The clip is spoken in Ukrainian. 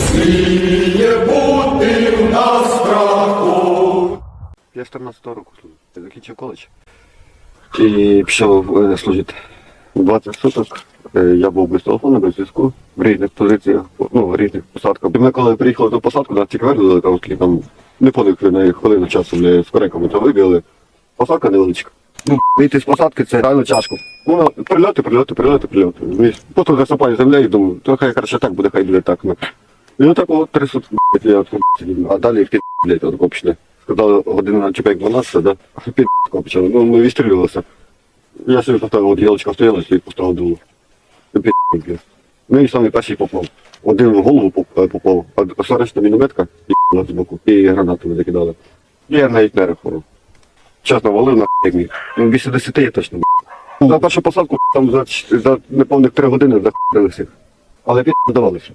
сміє бути в нас страху. Я 14 року служив. Закінчив коледж. І пішов е, служити. 20 суток е, я був без телефону, без зв'язку, в різних позиціях, ну, в різних посадках. І ми коли приїхали до посадку, нас тільки виглядали, там, скільки там не поник на хвилину часу ми з кореками то вибігли. Посадка невеличка. Ну, вийти з посадки це реально тяжко. Ну, прильоти, прильоти, прильоти, прильоти. Просто засипаю землею, думаю, то хай краще так буде, хай буде так. Ну. І отак от три сутки, блядь, я. А далі під, блядь, от почне. Сказали година чи як 12, да? Під почали. Ну, ми відстрілювалися. Я собі поставив, от ялочка стояла, собі поставив дуло. І під, блядь. Ну і самий перший попав. Один в голову е, попав, а все мінометка і з боку. І гранатами закидали. Я навіть не рахував. Чесно, валив на як міг. Ну, більше десяти я точно. За першу посадку там за, за неповних три години захопили всіх. Але під здавалося.